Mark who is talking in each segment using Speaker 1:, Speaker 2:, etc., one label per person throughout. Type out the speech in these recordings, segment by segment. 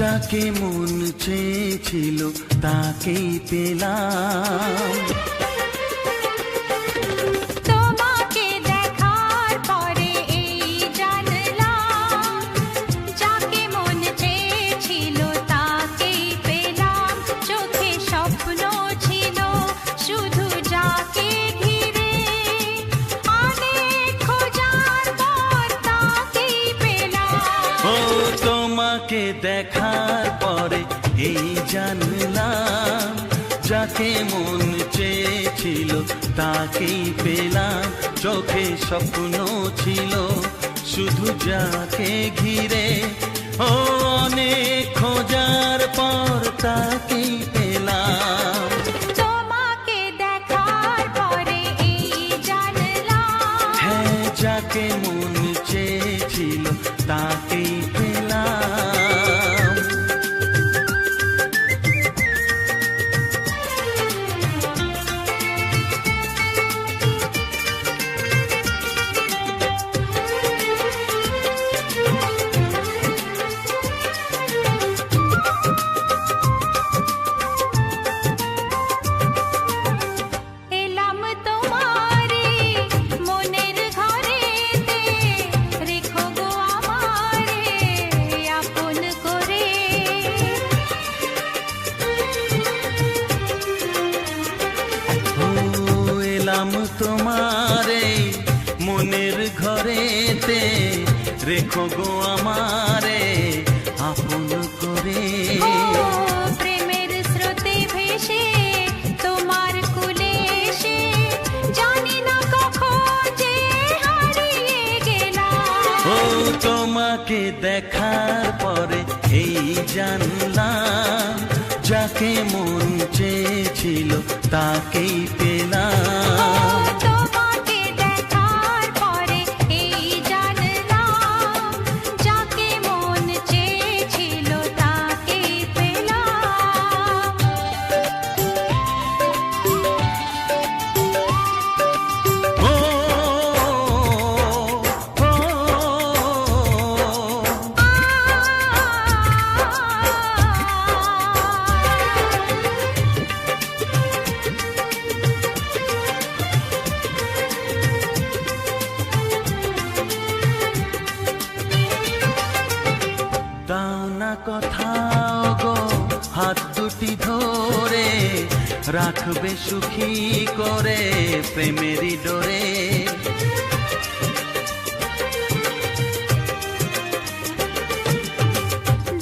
Speaker 1: যাকে মন চেয়েছিল তাকেই পেলাম
Speaker 2: দেখার পরে এই জানলাম যাকে মন চেয়েছিল তাকেই পেলাম। চোখে স্বপ্ন ছিল শুধু যাকে ঘিরে।
Speaker 1: ও অনেক খোঁজার পর তাকেই পেলাম।
Speaker 2: তোমাকে দেখার পরে এই জানলাম।
Speaker 1: হ্যাঁ যাকে মন চেয়েছিল তাকেই
Speaker 2: এলাম তোমারে মনের ঘরেতে। রেখো গো আমারে আপন করে।
Speaker 1: ও
Speaker 2: প্রেমের স্রোতে ভেসে তোমার কুলে এসে জানি না কখন যে হারিয়ে গেলাম।
Speaker 1: ও তোমাকে দেখার পরে এই জানলাম যাকে মন চেয়েছিল তাকেই পেলাম। হাত দুটি ধরে রাখবে সুখী করে প্রেমেরই ডোরে।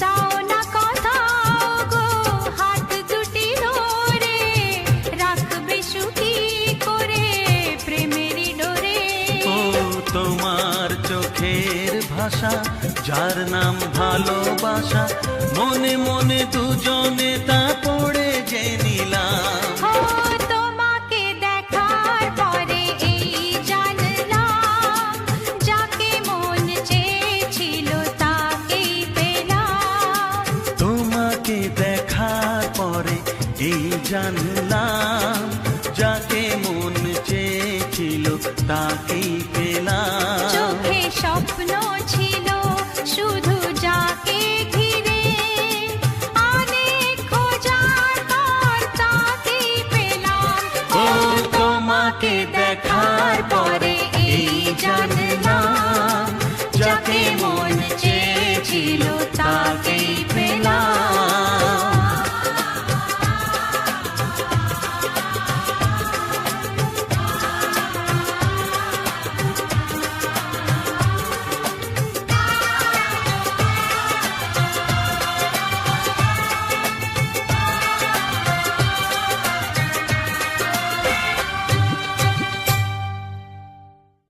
Speaker 2: দাও
Speaker 1: ভাষা যার নাম ভালোবাসা মনে মনে দুজনে তা পড়ে যে নিলাম।
Speaker 2: দেখার পরে এই জানলাম যাকে মন চেয়েছিল তাকেই
Speaker 1: তোমাকে দেখার পরে এই জানলাম যাকে মন চেয়েছিল তাকেই পেলাম।